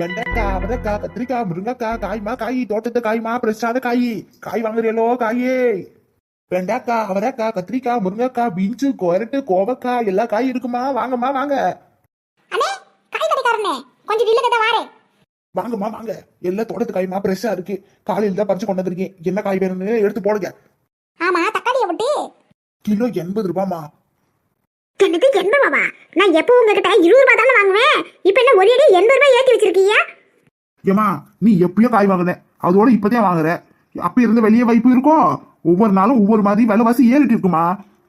வெண்டைக்காய் அவரைக்காய் கத்திரிக்காய் முருங்கைக்காய் காய்மா காய் தோட்டத்து காய்மா பிரசாத காய் காய் வாங்குறீங்களோ காயே. வெண்டைக்காய் அவரைக்காய் கத்திரிக்காய் முருங்கைக்காய் பீன்ஸு கொரட்டு கோவக்காய் எல்லா காய் இருக்குமா? வாங்கம்மா வாங்க. வாங்கம்மா வாங்க. எல்லா தோட்டத்து காய்மா ஃப்ரெஷ்ஷா இருக்கு. காலையில தான் பறிச்சு கொண்டு வந்திருக்கேன். என்ன காய் வேணும்னு எடுத்து போடுங்க. ஆமா தக்காளியை விட்டு. கிலோ எண்பது ரூபாமா எனக்கு எண்பது ரூபாவா நான் எப்போ உங்ககிட்ட இருபது ரூபாய் தானே வாங்குவேன்? இப்போ என்ன ஒரு எண்பது ரூபாய் ஏற்றி வச்சிருக்கீங்க? ஏமா நீ எப்பயோ காய் வாங்குன. அதோட இப்பதான் வாங்குற. அப்ப இருந்த வெளியே வைப்பு இருக்கும் ஒவ்வொரு நாளும் ஒவ்வொரு மாதிரி விலைவாசி ஏறிட்டு இருக்குமா?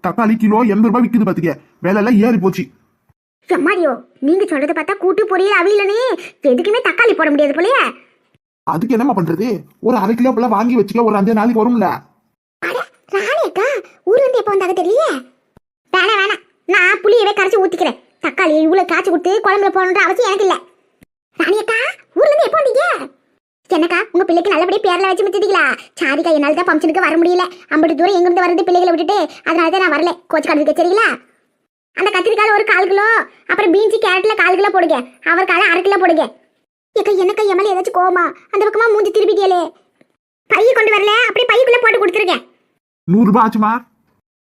தக்காளி கிலோ எண்பது ரூபாய் விக்குது பாத்துக்க. விலை எல்லாம் ஏறி போச்சு. எம்மாடியோ நீங்க சொல்றத பார்த்தா கூட்டு பொரியல் அவியலனே. எதுக்குமே தக்காளி போட முடியாது போலயே. அதுக்கு என்னம்மா பண்றது? ஒரு அரை கிலோ போல வாங்கி வச்சுக்க ஒரு அஞ்சு நாளைக்கு வரும்ல. அட ராணி அக்கா ஊர்ல இருந்து எப்போ வந்தாங்க தெரியல வேணாம் வேணாம் நான் புளியவே கரைச்சி ஊத்திக்கிறேன். தக்காளி இவ்வளவு காய்ச்சி கொடுத்து குழம்புல போடணுன்ற அவசியம் எனக்கு இல்ல ராணி அக்கா ஊர்ல இருந்து எப்போ வந்தீங்க என்னக்கா? உங்க பிள்ளைக்கு நல்லபடியா பேர்ல வச்சு மிச்சிட்டீங்களா சாரிக்கா என்னால தான் ஃபங்க்ஷனுக்கு வர முடியல. அம்பட்டு தூரம் எங்க இருந்து வரது பிள்ளைகளை விட்டுட்டு? அதனால தான் நான் வரல. கோச்சு கடலுக்கு சரிங்களா? அந்த கத்திரிக்கால ஒரு கால் கிலோ அப்புறம் பீன்ஸ் கேரட்ல கால் கிலோ போடுங்க. அவரைக்கால அரை கிலோ போடுங்க. ஏக்கா என்னக்கா எம்எல்ஏ ஏதாச்சும் கோவமா? அந்த பக்கமா மூஞ்சி திருப்பிட்டியலே? பைய கொண்டு வரல அப்படியே பையக்குள்ள போட்டு கொடுத்துருக்கேன் நூறு ரூபாய் ஆச்சுமா?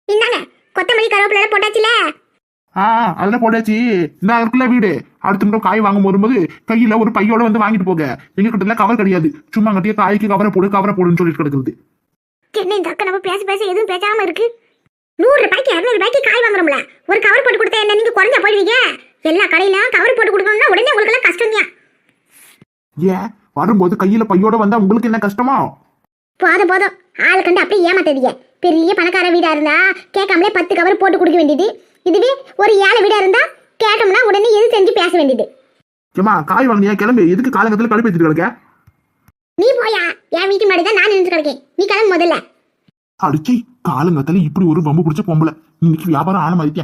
இந்தாங்க கொத்தமல்லி கருவேப்பிலை போட்டாச்சுல? ஆ அதெல்லாம் போட்டாச்சு. இந்த இருக்குல்ல வீடு. அடுத்த முறை காய் வாங்கும் வரும்போது கையில ஒரு பையோட வந்து வாங்கிட்டு போக எங்க கிட்ட கவர் கிடையாது. சும்மா கட்டிய காய்க்கு கவரை போடு கவரை போடுன்னு சொல்லிட்டு கிடக்குது என்ன இந்த அக்கா நம்ம பேச பேச எதுவும் பேசாம இருக்கு? நூறு ரூபாய்க்கு இரநூறு ரூபாய்க்கு காய் வாங்குறோம்ல. ஒரு கவர் போட்டு கொடுத்தா என்ன நீங்க குறைஞ்சா போடுவீங்க? எல்லா கடையிலும் கவர் போட்டு கொடுக்கணும்னா உடனே உங்களுக்கு எல்லாம் கஷ்டம் ஏன்? வரும்போது கையில பையோட வந்தா உங்களுக்கு என்ன கஷ்டமா? போதும் போதும். ஆளை கண்டு அப்படியே ஏமாத்தாதீங்க பெரிய பணக்கார வீடா இருந்தா கேட்காமலே பத்து கவர் போட்டு கொடுக்க வேண்டியது. இதுவே ஒரு ஏழை வீடா இருந்தா கேட்டோம்னா உடனே எது செஞ்சு பேச வேண்டியது? ஏமா காய் வாங்கினியா? கிளம்பு. எதுக்கு காலங்கத்துல கழுப்பி வச்சுட்டு கிடக்க? நீ போயா. என் வீட்டு மாடி தான் நான் நின்று கிடக்கேன். நீ கிளம்பு முதல்ல. அடிச்சி காலங்கத்துல இப்படி ஒரு வம்பு பிடிச்ச பொம்பளை. இன்னைக்கு வியாபாரம் ஆன நில்லுங்க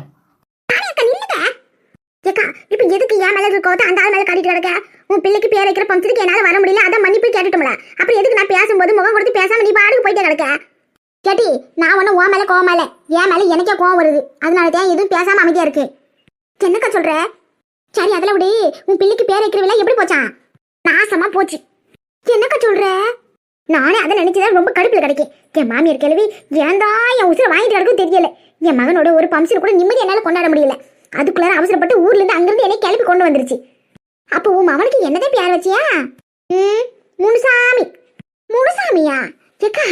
ஏக்கா இப்போ எதுக்கு என் மேல இருக்கோ அந்த ஆள் மேல காட்டிட்டு கிடக்க? உன் பிள்ளைக்கு பேர் வைக்கிற ஃபங்க்ஷனுக்கு என்னால வர முடியல. அதான் மன்னிப்பு கேட்டுட்டோம்ல. அப்புறம் எதுக்கு நான் பேசும்போது முகம் கொடுத்து பேசாம நீ பாடுக்கு போயிட்டே கிடக்க? கேட்டி நான் ஒன்றும் உன் மேலே கோவம் இல்லை. என் மேலே எனக்கே கோவம் வருது. அதனால தான் எதுவும் பேசாம அமைதியா இருக்கு. என்னக்கா சொல்ற? சரி அதில் விடு. உன் பிள்ளைக்கு பேர் வைக்கிறவில எப்படி போச்சான் நாசமா போச்சு. என்னக்கா சொல்ற? நானே அதை நினைச்சுதான் ரொம்ப கடுப்பில் கிடைக்கும் என் மாமியார் கேள்வி ஏந்தா என் உசுரை வாங்கிட்டு கிடக்கும் தெரியல. என் மகனோட ஒரு பம்சன் கூட நிம்மதி என்னால் கொண்டாட முடியல. அதுக்குள்ளார அவசரப்பட்டு ஊர்லேருந்து அங்கேருந்து என்னை கிளப்பி கொண்டு வந்துருச்சு. அப்போ உன் மகனுக்கு என்னதான் பேர் வச்சியா? ம் முனுசாமி. முனுசாமியா? ஏக்கா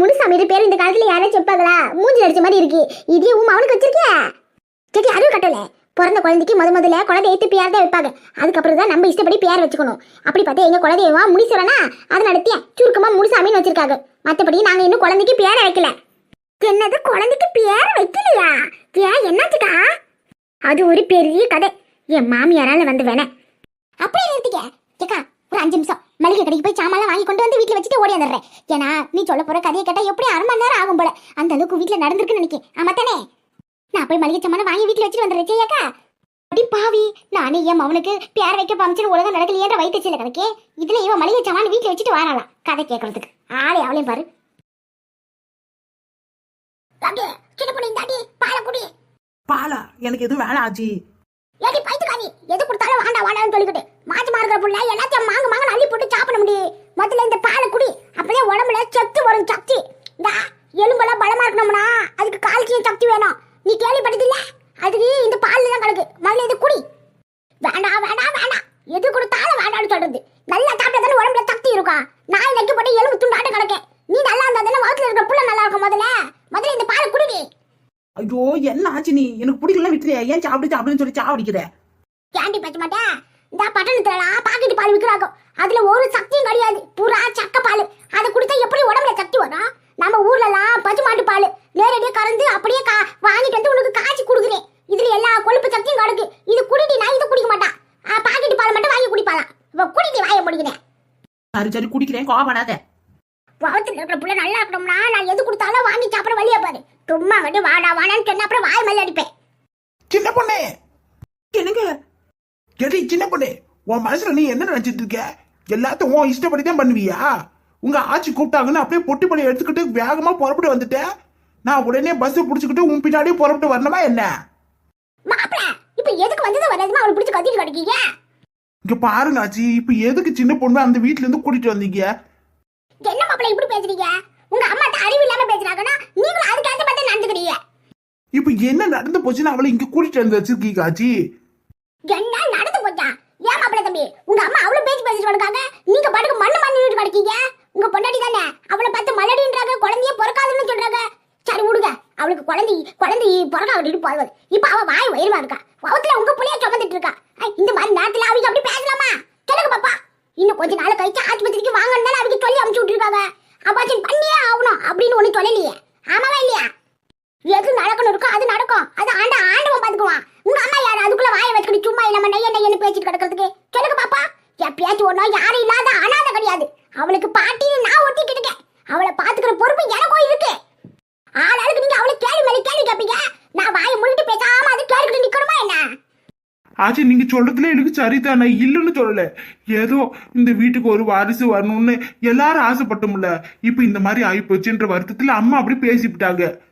முனுசாமி பேர் இந்த காலத்துல யாரும் வைப்பாங்களா மூஞ்சி அடிச்ச மாதிரி இருக்கு. இதே உன் அவனுக்கு வச்சிருக்கியா? சரி அறிவு கட்டல. பிறந்த குழந்தைக்கு முத முதல்ல குழந்தை ஏத்து பேர் தான் வைப்பாங்க. அதுக்கப்புறம் தான் நம்ம இஷ்டப்படி பேர் வச்சுக்கணும். அப்படி பார்த்தா எங்க குழந்தையவா முனிசுரனா? அதை நடத்திய சுருக்கமா முனுசாமின்னு வச்சிருக்காங்க. மற்றபடி நாங்க இன்னும் குழந்தைக்கு பேரை வைக்கல. என்னது குழந்தைக்கு பேரை வைக்கலையா? ஏன் என்னாச்சுக்கா? அது ஒரு பெரிய கதை. என் மாமியாரால வந்து வேணேன் அப்படியே நிறுத்திக்க. கேக்கா ஒரு அஞ்சு நிமிஷம். மளிகை கடைக்கு போய் சாமான்லாம் வாங்கி கொண்டு வந்து வீட்டுல வச்சுட்டு ஓடி வந்துடுறேன். ஏன்னா நீ சொல்ல போற கதையை கேட்டா எப்படி அரை மணி நேரம் ஆகும் போல. அந்த அளவுக்கு வீட்டுல நடந்திருக்குன்னு நினைக்கேன். ஆமா தானே? நான் போய் மளிகை சாமான வாங்கி வீட்டுல வச்சுட்டு வந்துடுறேன். சரியாக்கா அடி பாவி. நானே என் மவனுக்கு பேர் வைக்க பம்சன் உலகம் நடக்கலையேன்ற வயிற்றுச்சில கிடக்கே இதுல இவன் மளிகை சாமான வீட்டுல வச்சுட்டு வராளாம். கதை கேட்கறதுக்கு ஆளே அவளையும் பாரு. சின்ன பொண்ணு இந்தாடி பாலை குடி. பாலா எனக்கு எதுவும் வேணாம் ஆச்சி. ஏடி பைத்துக்காரி எது கொடுத்தாலும் வேண்டாம் வேண்டாம்னு சொல்லிக்கிட்டு. மாற்றி இருக்கிற புள்ள எல்லாத்தையும் மாங்க மாங்க அள்ளி போட்டு சாப்பிட முடியும் முதல்ல இந்த பாலை குடி. அப்படியே உடம்புல சத்து வரும் சக்தி. இந்த எலும்பெல்லாம் பலமா இருக்கணும்னா அதுக்கு கால்சியம் சக்தி வேணும். நீ கேள்விப்பட்டதில்ல? அதுக்கு இந்த பால்ல தான் கிடக்கு. முதல்ல இது குடி. வேண்டாம் வேண்டாம் வேண்டாம் எது கொடுத்தாலும் வேண்டாம்னு சொல்றது. நல்லா சாப்பிட்டா தானே உடம்புல சக்தி இருக்கும் நாய் நக்கி போட்டு எலும்பு துண்டாட்ட கிடக்கு நீ நல்லா இருந்தா தானே வகுத்துல இருக்கிற புள்ள நல்லா இருக்கும் முதல்ல. முதல்ல இந்த பாலை குடிடி ஐயோ என்ன ஆச்சு நீ? எனக்கு பிடிக்கல விட்டுறியா? ஏன் சாப்பிடு சாப்பிடுன்னு சொல்லி சாவடிக்கிற? கேண்டி பேச மாட்டேன் இந்த பட்டணத்துலலாம் பாக்கெட் பால் விற்கிறாங்க அதுல ஒரு சக்தியும் கிடையாது. பூரா சக்க பால். அதை குடிச்சா எப்படி உடம்புல சக்தி வரும்? நம்ம ஊர்லலாம் பசு மாட்டு பால். நேரடியாக கறந்து அப்படியே கா வாங்கிட்டு வந்து உனக்கு காய்ச்சி கொடுக்குறேன். இதுல எல்லா கொழுப்பு சக்தியும் கிடக்கு. இது குடிடி நான் இது குடிக்க மாட்டான் பாக்கெட் பால் மட்டும் வாங்கி குடிப்பாளாம். குடிடி வாய முடிக்கிறேன் சரி சரி குடிக்கிறேன். கோவப்படாத. வளர்த்துல இருக்கிற புள்ள நல்லா இருக்கணும்னா நான் எது கொடுத்தாலும் வாங்கி சாப்பிட வழியா பாரு. சும்மா வந்து வாடா வாடான்னு சொன்ன அப்புறம் வாய் மேல அடிப்பேன். சின்ன பொண்ணே. என்னங்க? எடி சின்ன பொண்ணே? உன் மனசுல நீ என்ன நினைச்சிட்டு இருக்க? எல்லாத்தையும் உன் இஷ்டப்படி தான் பண்ணுவியா? உங்க ஆச்சி கூப்பிட்டாங்கன்னு அப்படியே பொட்டி படி எடுத்துக்கிட்டு வேகமா புறப்பட்டு வந்துட்டேன் நான் உடனே பஸ் புடிச்சுக்கிட்டு உன் பின்னாடியே புறப்பட்டு வரணுமா என்ன? இப்ப எதுக்கு வந்தது வராதுமா அவளை பிடிச்சு கத்திட்டு கிடக்கீங்க? இங்க பாருங்க ஆச்சி இப்ப எதுக்கு சின்ன பொண்ணு அந்த வீட்ல இருந்து கூட்டிட்டு வந்தீங்க? என்ன மாப்பிள்ள இப்படி பேசுறீங்க? உங்க அம்மாட்ட அறிவு இல்லாம பேசுறாங்கன்னா நீங்களும் அதுக்கு ஏத்த மாதிரி நடந்துக்கிறீங்க. இப்ப என்ன நடந்து போச்சுன்னு அவளை இங்க கூட்டிட்டு வந்து வச்சிருக்கீங்க ஆச்சி? என்ன நடந்து போச்சா ஏன் மாப்பிள்ள தம்பி உங்க அம்மா அவ்வளவு பேச்சு பேசிட்டு இருக்காங்க நீங்க பாட்டுக்கு மண்ணு மண்ணு கிடக்கீங்க? உங்க பொண்டாட்டி தானே? அவளை பார்த்து மல்லடின்றாங்க குழந்தைய பிறக்காதுன்னு சொல்றாங்க. சரி விடுங்க. அவளுக்கு குழந்தை குழந்தை பிறக்க விட்டுட்டு போவது இப்ப அவ வாய் வயிறுமா இருக்கா. வவுத்துல உங்க புள்ளைய சுமந்துட்டு இருக்கா. இந்த மாதிரி நேரத்துல அவங்க அப்படி பேசலாமா? சொல்லுங்க பாப்பா. இன்னும் கொஞ்ச நாள் கழிச்சு ஆஸ்பத்திரிக்கு வாங்கன்னு அவங்க சொல்லி அமுச்சு விட்டுருக்காங்க. அப்பாச்சின் பண்ணியே ஆகணும் அப்படின்னு ஒண்ணு சொல்லலையே. ஆமாவா இல்லையா? எது நடக்கணும் இருக்கோ அது நடக்கும். அது ஆண்ட ஆண்டவன் பாத்துக்குவான். உங்க அம்மா யாரு? அதுக்குள்ள வாயை வச்சுக்கிட்டு சும்மா நம்ம நெய்ய நெய்யன்னு பேசிட்டு கிடக்கிறதுக்கு. சொல்லுங்க பாப்பா. எப்பயாச்சும் ஒண்ணா யாரும் இல்லாத அனாதை கிடையாது. அவளுக்கு பாட்டின்னு நான் ஒட்டிட்டு இருக்கேன். அவளை பாத்துக்கிற பொறுப்பு எனக்கும் இருக்கு. ஆளாளுக்கு நீங்க அவளை கேள்வி மேல கேள்வி கேப்பீங்க. நான் வாயை முடிட்டு பேசாம அது கேட்டுக்கிட்டு நிக்கணுமா என்ன? ஆச்சு நீங்க சொல்றதுல எனக்கு சரிதான். நான் இல்லைன்னு சொல்லல. ஏதோ இந்த வீட்டுக்கு ஒரு வாரிசு வரணும்னு எல்லாரும் ஆசைப்பட்டோம்ல. இப்ப இந்த மாதிரி ஆயிப்போச்சுன்ற வருத்தத்துல அம்மா அப்படி பேசிவிட்டாங்க.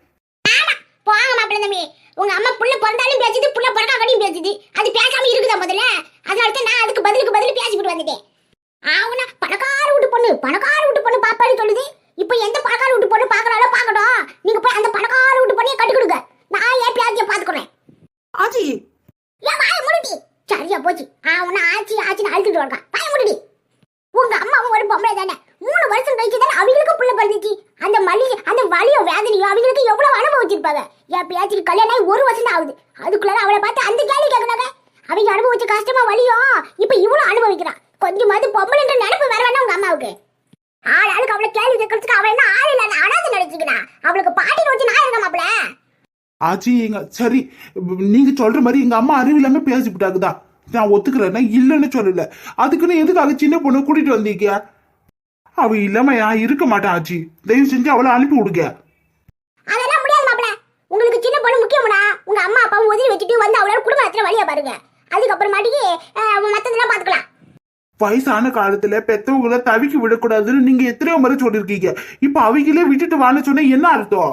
தம்பி உங்க அம்மா புள்ள பிறந்தாலும் பேசுது புள்ள பிறக்காமடியும் பேசுது. அது பேசாம இருக்குதா முதல்ல? அதனால தான் நான் அதுக்கு பதிலுக்கு பதில் பேசிவிட்டு வந்துட்டேன். ஆவுனா பணக்கார வீட்டு பொண்ணு பணக்கார வீட்டு பொண்ணு பாப்பான்னு சொல்லுது. இப்போ எந்த பணக்கார வீட்டு பொண்ணு பாக்குறாளோ பாக்கட்டும். நீங்க போய் அந்த பணக்கார வீட்டு பொண்ணைய கட்டி கொடுங்க நான் ஏன் பேத்திய பாத்துக்கிறேன். ஆச்சி. ஏன் வாய முடிடி. சரியா போச்சு. ஆவுனா ஆச்சி ஆச்சின்னு அழுத்துட்டு வரக்கா வாய முடிடி. உங்க அம்மாவும் ஒரு பொம்பளை தானே வருஷம் கழிச்சு தானே அவங்களுக்கு பிள்ளை பிறந்துச்சு. அந்த மலி அந்த வலியோ வேதனையோ அவங்களுக்கு எவ்வளவு அனுபவிச்சிருப்பாங்க? என் பேச்சுக்கு கல்யாணம் ஆகி ஒரு வருஷம் தான் ஆகுது. அதுக்குள்ள அவளை பார்த்து அந்த கேள்வி கேட்கறாங்க அவங்க அனுபவிச்ச கஷ்டமா வலியோ? இப்ப இவ்வளவு அனுபவிக்கிறான். கொஞ்சமாவது பொம்பளைன்ற நினைப்பு வேற வேணா உங்க அம்மாவுக்கு. ஆள் ஆளுக்கு அவளை கேள்வி கேட்கறதுக்கு அவன் என்ன ஆள் இல்லாத அனாதை நினைச்சுக்கிறான் அவளுக்கு பாட்டி வச்சு நான் இருக்க மாப்பிள ஆச்சி எங்க சரி நீங்க சொல்ற மாதிரி எங்க அம்மா அறிவு இல்லாம பேசிவிட்டாங்கதான் நான் ஒத்துக்கிறேன்னா இல்லைன்னு சொல்லல. அதுக்குன்னு எதுக்காக சின்ன பொண்ணு கூட்டிட்டு வந்தீங்க அவ இல்லாம நான் இருக்க மாட்டேன் ஆச்சி. தயவு செஞ்சு அவளை அனுப்பி விடுங்க. அதெல்லாம் முடியாது மாப்பிள. உங்களுக்கு சின்ன பொண்ணு முக்கியம்டா உங்க அம்மா அப்பாவும் உதவி வச்சுட்டு வந்து அவளோட குடும்பத்துல வழியா பாருங்க. அதுக்கப்புறமாட்டிக்கு மத்ததெல்லாம் பாத்துக்கலாம். வயசான காலத்துல பெத்தவங்கள தவிக்க விடக்கூடாதுன்னு நீங்க எத்தனையோ முறை சொல்லிருக்கீங்க இப்ப அவங்களே விட்டுட்டு வான்னு சொன்னா என்ன அர்த்தம்?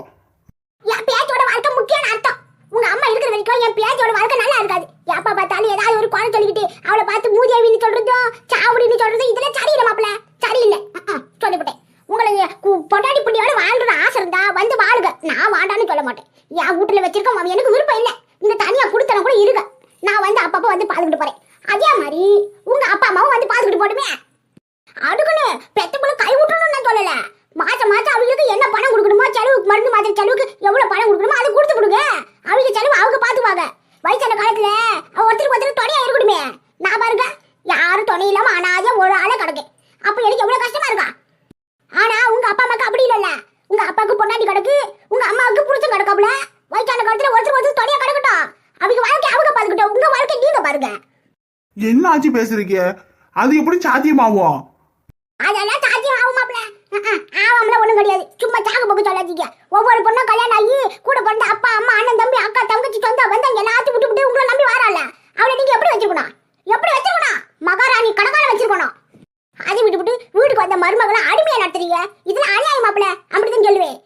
என் பேச்சோட வாழ்க்கை முக்கியம் அர்த்தம். உங்க அம்மா இருக்கிற வரைக்கும் என் பேச்சோட வாழ்க்கை நல்லா இருக்காது. எப்ப பார்த்தாலும் ஏதாவது ஒரு குறை சொல்லிக்கிட்டு அவளை பார்த்து மூதேவின்னு சொல்றதும் சாவடின்னு சொல்றதும் இதெல்லாம் சரியில்லை மாப்பிள சரியில்லை அஹ், சொல்லிவிட்டேன் உங்களுக்கு கு- பொண்டாட்டி புண்ணியோட வாழ்ற ஆசை இருந்தா வந்து வாழுங்க நான் வாண்டான்னு சொல்ல மாட்டேன் என் வீட்டுல வச்சிருக்க மாமி எனக்கு விருப்பம் இல்லை இந்த தனியா குடுத்தன கூட இருக்க நான் வந்து அப்பப்ப வந்து பாத்துக்கிட்டு போறேன் அதே மாதிரி உங்க அப்பா அம்மாவும் வந்து பாத்துக்கிட்டு போட்டுமே அடுக்குன்னு பெத்தவங்களை கை விட்டுறணும்னு நான் சொல்லல மாசம் மாசம் அவங்களுக்கு என்ன பணம் கொடுக்கணுமோ செலவுக்கு மருந்து மாத்திரை செலவுக்கு எவ்வளவு பணம் கொடுக்கணுமோ அதை கொடுத்து கொடுங்க அவங்க செலவு அவங்க பாத்துக்குவாங்க வயசான காலத்துல அவ ஒருத்தருக்கு ஒருத்தர் துணையா இருக்கணுமே நான் பாருங்க யாரும் துணை இல்லாம அனாதையா ஒரு ஆளே கிடக்கு அப்ப எனக்கு எவ்வளவு கஷ்டமா இருக்கா? ஆனா உங்க அப்பா அம்மாக்கு அப்படி இல்லல்ல. உங்க அப்பாவுக்கு பொண்டாட்டி கிடக்கு உங்க அம்மாவுக்கு புருஷன் கிடக்காப்புல. வயசான காலத்துல ஒருத்தர் ஒருத்தர் துணையா கிடக்கட்டும். அவங்க வாழ்க்கை அவங்க பாத்துக்கிட்டோம். உங்க வாழ்க்கை நீங்க பாருங்க. என்ன ஆச்சி பேசுறீங்க? அது எப்படி சாத்தியமாகும்? அதெல்லாம் சாத்தியம் ஆகும் மாப்ள ஆவாமல ஒண்ணும் கிடையாது. சும்மா சாக்கு போக்கு சொல்லாதீங்க. ஒவ்வொரு பொண்ணும் கல்யாணம் ஆகி கூட பிறந்த அப்பா அம்மா அண்ணன் தம்பி அக்கா தங்கச்சி சொந்த வந்தவங்க எல்லாத்தையும் விட்டு விட்டு உங்களை நம்பி வரால அவளை நீங்க எப்படி வச்சிருக்கணும் எப்படி வச்சிருக்கணும் மகாராணி கணக்கான வச்சிருக்கணும். அதை விட்டு விட்டு வீட்டுக்கு வந்த மருமகளை அடிமையா நடத்துறீங்க? இதெல்லாம் அநியாயம் மாப்பிள அப்படிதான் சொல்லுவேன்.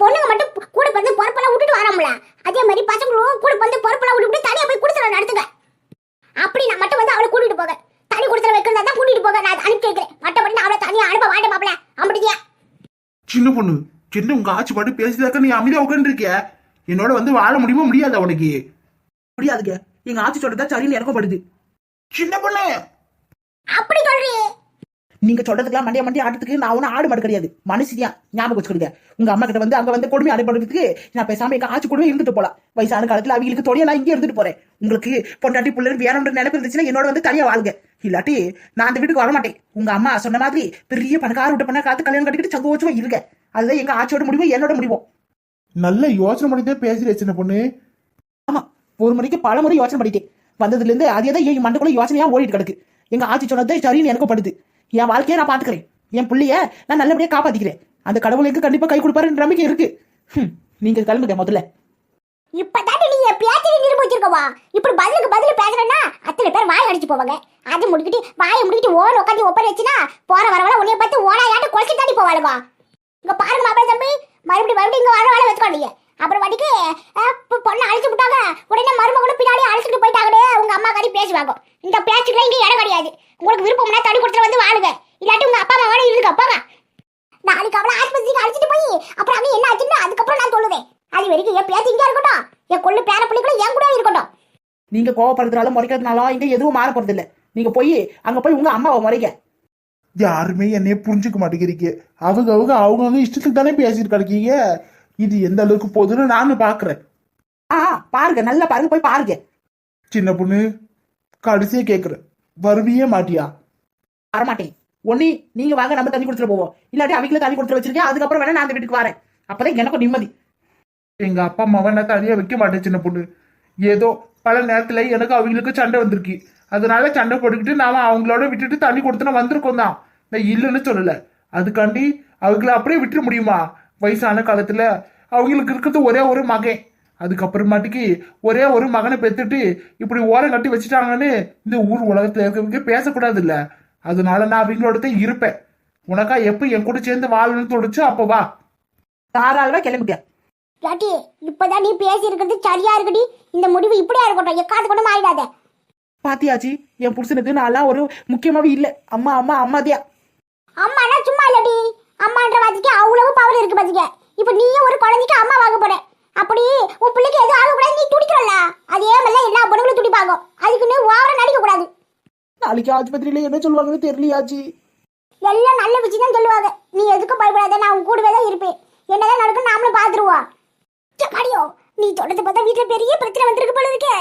பொண்ணுங்க மட்டும் கூட பிறந்த பொறுப்பெல்லாம் விட்டுட்டு வராமல? அதே மாதிரி பசங்களும் கூட பிறந்த பொறுப்பெல்லாம் விட்டு விட்டு தனியா போய் குடுத்துற நடத்துங்க. அப்படி நான் மட்டும் வந்து அவளை கூட்டிட்டு போக. தனி குடுத்துற வைக்கிறதா தான் கூட்டிட்டு போக. நான் அனுப்பி வைக்கிறேன். மற்றபடி நான் அவளை தனியா அனுப்ப மாட்டேன் மாப்பிள அப்படியா சின்ன பொண்ணு என்ன உங்க ஆச்சி பாட்டு பேசிதாக்க நீ அமைதியா உட்காந்து இருக்கிய என்னோட வந்து வாழ முடியுமா முடியாது அவனுக்கு முடியாதுங்க. எங்க ஆச்சி சொல்றதா சரின்னு எனக்கும் படுது. சின்ன பொண்ணு! அப்படி சொல்றியே. நீங்க சொல்றதுக்கெல்லாம் மண்டியா மண்டியா ஆட்டத்துக்கு நான் ஒன்னும் ஆடு மாடு கிடையாது. மனுஷியா ஞாபகம் வச்சுக்கிடுங்க. உங்க அம்மா கிட்ட வந்து அங்க வந்து கொடுமை அடைபடுறதுக்கு நான் பேசாம எங்க ஆச்சி கூடவே இருந்துட்டு போலாம். வயசான காலத்துல அவங்களுக்கு நான் இங்கே இருந்துட்டு போறேன். உங்களுக்கு பொண்டாட்டி பிள்ளை வேணும்ன்ற நினைப்பு இருந்துச்சுன்னா என்னோட வந்து தனியா வாழுங்க இல்லாட்டி நான் அந்த வீட்டுக்கு வர மாட்டேன் உங்க அம்மா சொன்ன மாதிரி பெரிய பணக்கார விட்டு பண்ண காத்து கல்யாணம் கட்டிக்கிட்டு சங்கோச்சமா இருங்க. அதுதான் எங்க ஆச்சியோட முடிவும் என்னோட முடிவும் நல்ல யோசனை பண்ணி தான் பேசுற சின்ன பொண்ணு. ஆமா ஒரு முறைக்கு பல முறை யோசனை பண்ணிட்டேன். வந்ததுல இருந்து அதே தான் என் மண்டக்குள்ள யோசனையா ஓடிட்டு கிடக்கு. எங்க ஆட்சி சொன்னது சரின்னு எனக்கும் படுது. என் வாழ்க்கையை நான் பார்த்துக்கிறேன். என் பிள்ளைய நான் நல்லபடியாக காப்பாத்திக்கிறேன். அந்த கடவுளுக்கு கண்டிப்பாக கை கொடுப்பாருன்ற நம்பிக்கை இருக்கு. நீங்க கிளம்புங்க முதல்ல. இப்பதான் நீ என் நிரூபிச்சிருக்கவா இப்படி பதிலுக்கு பதில் பேசுறேன்னா அத்தனை பேர் வாய் அடிச்சு போவாங்க. அது முடிக்கிட்டு வாயை முடிக்கிட்டு ஓன் உட்காந்து ஒப்பரை வச்சுனா போற வரவள உன்னைய பார்த்து ஓனாயாட்டு குறைச்சி தாண்டி போவாளுவா. இங்க பாருங்க மாப்பிள்ள தம்பி. மறுபடியும் மறுபடியும் இங்க வர வேலை வச்சுக்காதீங்க. அப்புறம் வாட்டிக்கு பொண்ணை அழைச்சு விட்டாங்க. உடனே மருமகளும் பின்னாடி அழைச்சிட்டு போயிட்டாங்கடே உங்க அம்மா காரி பேசுவாங்க இந்த பேச்சுக்கெல்லாம் இங்க இடம் கிடையாது. உங்களுக்கு விருப்பம்னா தடி கொடுத்துட்டு வந்து வாழுங்க. இல்லாட்டி உங்க அப்பா அம்மாவோட இருங்க போங்க. நாளைக்கு அவளை ஆஸ்பத்திரிக்கு அழைச்சிட்டு போய் அப்புறம் அங்க என்ன ஆச்சுன்னு அதுக்கப்புறம் நான் சொல்லுவேன். அது வரைக்கும் என் பேச்சு இங்கே இருக்கட்டும். என் கொள்ளு பேர பிள்ளைகளும் என் கூட இருக்கட்டும். நீங்க கோவப்படுறதுனால முறைக்கிறதுனால இங்க எதுவும் மாற போறது இல்ல நீங்க போய் அங்க போய் உங்க அம்மாவை முறைங்க. யாருமே என்னைய புரிஞ்சுக்க மாட்டேங்கிறீங்க. அவங்க அவங்க அவங்கவுங்க இஷ்டத்துக்கு தானே பேசிட்டு கிடைக்கீங்க. இது எந்த அளவுக்கு போகுதுன்னு நானும் பாக்குறேன் ஆ பாருங்க நல்லா பாருங்க போய் பாருங்க. சின்ன பொண்ணு கடைசியா கேக்குறேன். வருவியே மாட்டியா? வரமாட்டேன். ஒண்ணு நீங்க வாங்க நம்ம தண்ணி கொடுத்துட்டு போவோம். இல்லாட்டி அவங்கள தண்ணி கொடுத்துட்டு வச்சிருக்கேன் அதுக்கப்புறம் வேணா நான் அந்த வீட்டுக்கு வரேன். அப்பதான் எனக்கும் நிம்மதி. எங்க அப்பா அம்மாவை நான் தனியா வைக்க மாட்டேன் சின்ன பொண்ணு. ஏதோ பல நேரத்துல எனக்கு அவங்களுக்கு சண்டை வந்திருக்கு. அதனால சண்டை போட்டுக்கிட்டு நாம அவங்களோட விட்டுட்டு தண்ணி கொடுத்து நான் வந்திருக்கோம் தான். நான் இல்லைன்னு சொல்லல. அதுக்காண்டி அவங்கள அப்படியே விட்டுற முடியுமா? வயசான காலத்துல அவங்களுக்கு இருக்கிறது ஒரே ஒரு மகன். அதுக்கப்புறமாட்டிக்கு ஒரே ஒரு மகனை பெத்துட்டு இப்படி ஓரம் கட்டி வச்சுட்டாங்கன்னு இந்த ஊர் உலகத்துல இருக்கிறவங்க பேசக்கூடாது இல்ல அதனால நான் அவங்களோட தான் இருப்பேன். உனக்கா எப்ப என் கூட சேர்ந்து வாழணும்னு தோணுச்சு அப்ப வா. தாராளமா கிளம்பிக்க ராட்டி இப்பதான் நீ பேசி இருக்கிறது சரியா இருக்குடி. இந்த முடிவு இப்படியா இருக்கட்டும். எக்காது கூட மாறிடாத. பாத்தியாச்சி என் புருஷனுக்கு நான்லாம் ஒரு முக்கியமாவே இல்ல. அம்மா அம்மா அம்மாதியா. அம்மானா சும்மா இல்லடி. அம்மான்ற வார்த்தைக்கு அவ்வளவு பவர் இருக்கு பாத்துக்க. இப்ப நீயும் ஒரு குழந்தைக்கு அம்மா வாங்க போற. அப்படி உன் பிள்ளைக்கு எதுவும் ஆகக்கூடாது நீ துடிக்கிறல்ல? அதே மாதிரிலாம் எல்லா பொண்ணுங்களும் துடிப்பாங்க அதுக்குன்னு ஓவரா நடிக்க கூடாது. நாளைக்கு ஆஸ்பத்திரியில என்ன சொல்லுவாங்கன்னு தெரியலையாச்சி. எல்லாம் நல்ல விஷயம் தான் சொல்லுவாங்க. நீ எதுக்கும் பயப்படாத நான் உன் கூடவே தான் இருப்பேன் என்னதான் நடக்கும் நாமளும் பாத்துருவோம் மடியோ நீ தொடர்ந்து பார்த்தா வீட்டுல பெரிய பிரச்சனை வந்திருக்கு போல இருக்கே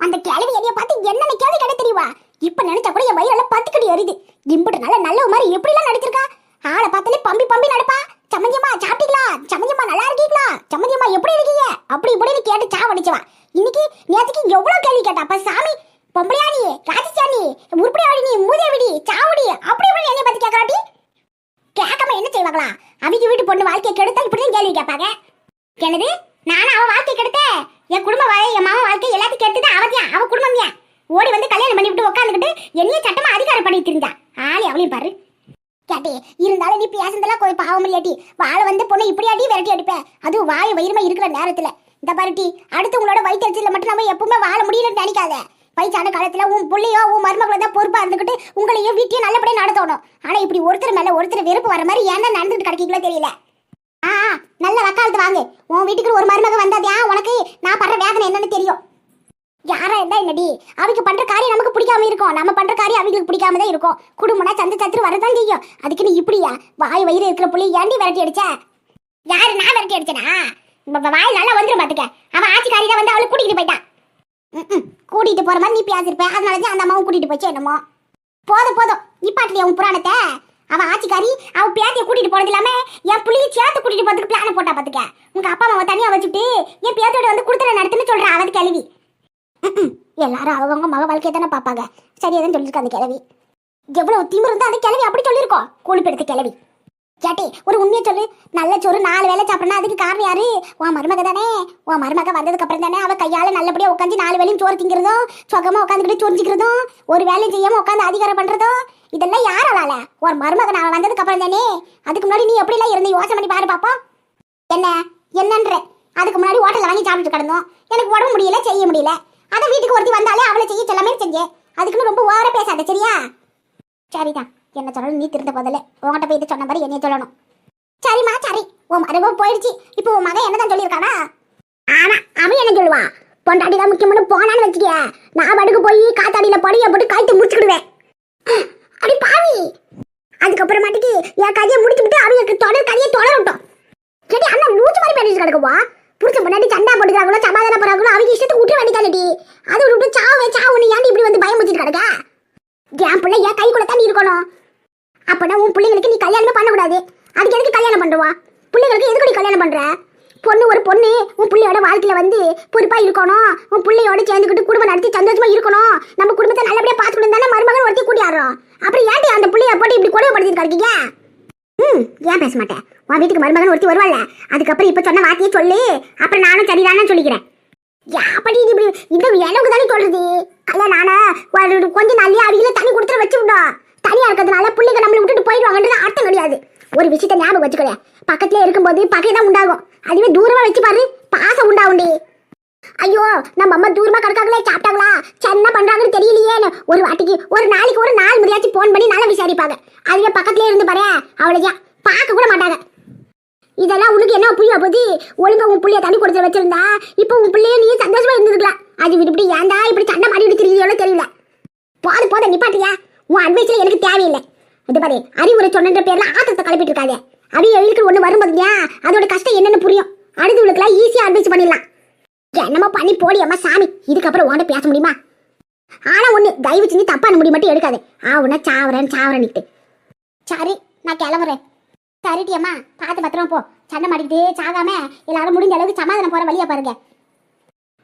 அந்த கிழவி என்னைய பார்த்து என்ன நிக்காது கிடை தெரியுமா இப்ப நினைச்சா கூட என் வயிறால பத்து கடி எரியுது இம்புட்டு நல்ல நல்ல மாதிரி எப்படி எல்லாம் நடிச்சிருக்கா ஆளை பார்த்தாலே பம்பி பம்பி நடப்பா சம்மந்தியம்மா சாப்பிட்டீங்களா சம்மந்தியம்மா நல்லா இருக்கீங்களா சம்மந்தியம்மா எப்படி இருக்கீங்க அப்படி இப்படின்னு கேட்டு சாவடிச்சவா இன்னைக்கு நேத்துக்கு எவ்வளவு கேள்வி கேட்டா அப்ப சாமி பொம்பளையா நீ ராஜஸ்தா நீ உருப்படியாடி நீ மூதேவிடி சாவடி அப்படி இப்படி என்னைய பார்த்து கேட்கறாட்டி கேட்காம என்ன செய்வாங்களா அவங்க வீட்டு பொண்ணு வாழ்க்கையை கெடுத்தா இப்படிதான் கேள்வி கேட்பாங்க. என்னது? நானும் அவன் வாழ்க்கை கெடுத்தேன் என் குடும்ப வாழ்க்கை என் மாமா வாழ்க்கை எல்லாத்தையும் கெடுத்தது அவத்தியான் அவன் குடும்பம் ஏன் ஓடி வந்து கல்யாணம் பண்ணி விட்டு உட்காந்துக்கிட்டு என்னைய சட்டமா அதிகாரம் பண்ணிட்டு இருந்தா. ஆளி அவளையும் பாரு. கேட்டி இருந்தாலும் நீ பேசுனதெல்லாம் கொஞ்சம் பாவம் இல்லையாட்டி வாழ வந்து பொண்ணு இப்படியாட்டி விரட்டி அடிப்பேன் அதுவும் வாய் வயிறுமா இருக்கிற நேரத்துல. இந்த பாருட்டி அடுத்து உங்களோட வயிற்றுல மட்டும் நம்ம எப்பவுமே வாழ முடியலன்னு நினைக்காத. வயசான காலத்துல உன் புள்ளையோ உன் மருமகளோ தான் பொறுப்பா இருந்துகிட்டு உங்களையும் வீட்டையும் நல்லபடியா நடத்தணும். ஆனா இப்படி ஒருத்தர் மேல ஒருத்தர் வெறுப்பு வர மாதிரி ஏன்னா நடந்துட்டு கிடைக்கீங்களோ தெரியல. ஆ ஆ, நல்ல வக்காலத்து வாங்க. உன் வீட்டுக்கு ஒரு மருமக வந்ததா உனக்கு நான் படுற வேதனை என்னன்னு தெரியும்? யாரா இருந்தா என்னடி? அவங்க பண்ற காரியம் நமக்கு பிடிக்காம இருக்கும். நம்ம பண்ற காரியம் அவங்களுக்கு பிடிக்காம தான் இருக்கும். குடும்பம்னா சந்த சத்துரு வரதான் செய்யும். அதுக்கு நீ இப்படியா? வாய் வயிறு இருக்கிற புள்ளி ஏண்டி விரட்டி அடிச்ச? யாரு நான் விரட்டி அடிச்சனா? வாய் நல்லா வந்துரும் பாத்துக்க. அவன் ஆட்சிக்காரி தான் வந்து அவளுக்கு கூட்டிட்டு போயிட்டான். கூட்டிட்டு போற மாதிரி நீ பேசிருப்ப. அதனால தான் அந்த அம்மாவும் கூட்டிட்டு போச்சு என்னமோ. போதும் போதும். நிப்பாட்டுறியா உன் புராணத்தை. அவ ஆட்சிக்காரி அவ பேத்திய கூட்டிட்டு போனது இல்லாம என் புள்ளிய சேர்த்து கூட்டிட்டு போறதுக்கு பிளான் போட்டா பாத்துக்க. உங்க அப்பா அம்மாவை தனியா வச்சுட்டு என் பேத்தோட வந்து குடுத்தல நடத்துன்னு சொல்ற அவது கிளவி. எல்லாரும் அவங்கவுங்க மக வாழ்க்கையை தானே பாப்பாங்க சரி தான் சொல்லிருக்க அந்த கிளவி எவ்வளவு திமிரு இருந்தா அந்த கிளவி அப்படி சொல்லியிருக்கோம் கூலிப்பெடுத்த கிளவி கேட்டி ஒரு உண்மையை சொல்லு. நல்ல சோறு நாலு வேளை சாப்பிடணும் அதுக்கு காரணம் யாரு? உன் மருமக தானே. உன் மருமக வந்ததுக்கு அப்புறம் தானே அவ கையால நல்லபடியா உட்காந்து நாலு வேலையும் சோறு திங்கிறதும் சொகமா உட்காந்துக்கிட்டு சொரிஞ்சிக்கிறதும் ஒரு வேலையும் செய்யாம உட்காந்து அதிகாரம் பண்றதும் இதெல்லாம் யாரால ஒரு மருமக நான் வந்ததுக்கு அப்புறம் தானே. அதுக்கு முன்னாடி நீ எப்படி எல்லாம் இருந்து யோசனை பண்ணி பாரு பாப்போம். என்ன? என்னன்ற? அதுக்கு முன்னாடி ஹோட்டலில் வாங்கி சாப்பிட்டு கிடந்தோம். எனக்கு உடம்பு முடியல செய்ய முடியல. அதை வீட்டுக்கு ஒருத்தி வந்தாலே அவளை செய்ய செல்லாமே செஞ்சேன் அதுக்குன்னு ரொம்ப ஓர பேசாத சரியா? சரிதான். என்ன சொன்னாலும் நீ திருந்த போதில்ல. உன்கிட்ட போய் இதை சொன்ன மாதிரி என்னைய சொல்லணும். சரிம்மா சரி. உன் மருமக போயிடுச்சு. இப்போ உன் மகன் என்னதான் சொல்லியிருக்கானா? ஆனா அவன் என்ன சொல்லுவான் பொண்டாட்டி தான் முக்கியம்னு போனான்னு வச்சுக்க நான் படுக்க போய் காத்தாடியில படிய போட்டு கழுத்து முடிச்சுக்கிடுவேன். அடி பாவி. அதுக்கப்புறமாட்டிக்கு என் கதையை முடிச்சுட்டு அவங்களுக்கு தொடர் கதையை விட்டும். சரி அண்ணா லூச்சு மாதிரி பேசிட்டு கிடக்குவா? புடிச்ச முன்னாடி சண்டா போட்டுக்கிறாங்களோ சமாதானம் போறாங்களோ அவங்க இஷ்டத்துக்கு விட்டு வேண்டியதானடி. அதை விட்டு சாவே சாவுன்னு ஏன்டி இப்படி வந்து பயம் வச்சுட்டு கிடக்க? என் பிள்ளை என் கைக்குள்ள தான் இருக்கணும். அப்பனா உன் பிள்ளைங்களுக்கு நீ கல்யாணமே பண்ணக்கூடாது. அதுக்கு எதுக்கு கல்யாணம் பண்ணுவா பிள்ளைங்களுக்கு எதுக்கு நீ கல்யாணம் பண்ற? பொண்ணு ஒரு பொண்ணு உன் பிள்ளையோட வாழ்க்கையில வந்து பொறுப்பா இருக்கணும். உன் பிள்ளையோட சேர்ந்துக்கிட்டு குடும்பம் நடத்தி சந்தோஷமா இருக்கணும். நம்ம குடும்பத்தை நல்லபடியா பார்த்துக்கணும் தானே மருமகன் ஒருத்தி கூட்டியாடுறோம் அப்புறம் ஏன்டி அந்த பிள்ளைய போட்டு இப்படி கொடுமைப்படுத்திட்டு இருக்கீங்க? ம் ஏன் பேச மாட்டேன் உன் வீட்டுக்கு மருமகன் ஒருத்தி வருவாள் அதுக்கப்புறம் இப்போ சொன்ன வார்த்தையை சொல்லு. அப்புறம் நானும் சரிதானே சொல்லிக்கிறேன். அப்படி இது இப்படி இந்த எனக்கு தானே சொல்றது? கல்யாணம் ஆனா கொஞ்சம் கொஞ்ச அடியில் தண்ணி கொடுத்துட்டு வச்சு விடும் தனியாக இருக்கிறதுனால பிள்ளைங்க நம்மளை விட்டுட்டு போயிடுவாங்கன்றது அர்த்தம் கிடையாது. ஒரு விஷயத்த ஞாபகம் வச்சுக்கல பக்கத்துலேயே இருக்கும்போது பகை தான் உண்டாகும். அதுவே தூரமாக வச்சு பாரு பாசம் உண்டாகும் ஐயோ நம்ம அம்மா தூரமா கிடக்காங்களே சாப்பிட்டாங்களா? என்ன பண்றாங்கன்னு தெரியலையேன்னு. ஒரு வாட்டிக்கு ஒரு நாளைக்கு ஒரு நாலு முறையாச்சும் போன் பண்ணி நல்லா விசாரிப்பாங்க. அதுவே பக்கத்துலயே இருந்து பாரு அவ்வளோதான் பார்க்க கூட மாட்டாங்க. இதெல்லாம் உனக்கு என்ன புரிய போது ஒழுங்கா உன் பிள்ளைய தண்ணி கொடுத்து வச்சிருந்தா இப்போ உன் பிள்ளைய நீ சந்தோஷமா இருந்துருக்கலாம். அது விட்டு இப்படி ஏன்டா இப்படி சண்டை மாடி தெரியுதோ தெரியல. போது போத நிப்பாட்டியா? உன் அட்வைஸ்ல எனக்கு தேவையில்லை. இது பாரு அறிவுரை சொன்னன்ற பேர்ல ஆத்தத்தை கலப்பிட்டு இருக்காங்க அது எழுதுக்கு ஒண்ணு வரும் பாத்தீங்க அதோட கஷ்டம் என்னன்னு புரியும். அடுத்தவங்களுக்குலாம் ஈஸியா அட்வைஸ் பண்ணிடலாம். என்னமோ பண்ணி போடியம்மா சாமி. இதுக்கப்புறம் உன்கிட்ட பேச முடியுமா? ஆனா ஒண்ணு தயவு செஞ்சு தப்பான முடி மட்டும் எடுக்காது. ஆவுனா சாவரன் சாவரேன்னுட்டு சரி நான் கிளம்புறேன். சரிட்டி அம்மா பார்த்து பத்திரமா போ. சண்டை மாட்டிக்கிட்டே சாகாம எல்லாரும் முடிஞ்ச அளவுக்கு சமாதானம் போற வழியா பாருங்க.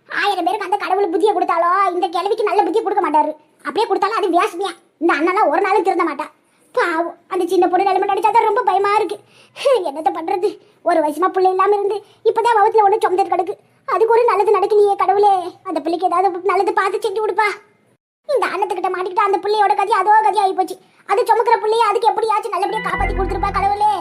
ஆயிரம் பேருக்கு அந்த கடவுள் புத்தியை கொடுத்தாலோ இந்த கிழவிக்கு நல்ல புத்தியை கொடுக்க மாட்டாரு. அப்படியே கொடுத்தாலும் அது வேஸ்மியா இந்த அண்ணெல்லாம் ஒரு நாளும் திருந்த மாட்டா. பாவம் அந்த சின்ன பொண்ணு நிலைமை நடிச்சாதான் ரொம்ப பயமா இருக்கு. என்னத்த பண்றது? ஒரு வயசுமா பிள்ளை இல்லாம இருந்து இப்பதான் வகுத்துல ஒண்ணு சுமந்துட்டு கிடக்கு அதுக்கு ஒரு நல்லது நடக்கலையே கடவுளே. அந்த பிள்ளைக்கு ஏதாவது நல்லது பார்த்து செஞ்சு கொடுப்பா. இந்த அண்ணத்துக்கிட்ட மாட்டிக்கிட்டு அந்த பிள்ளையோட கதி அதோ கதி ஆகி போச்சு. அது சுமக்கிற பிள்ளைய அதுக்கு எப்படியாச்சும் நல்லபடியா காப்பாத்தி கொடுத்துருப்பா கடவுளே.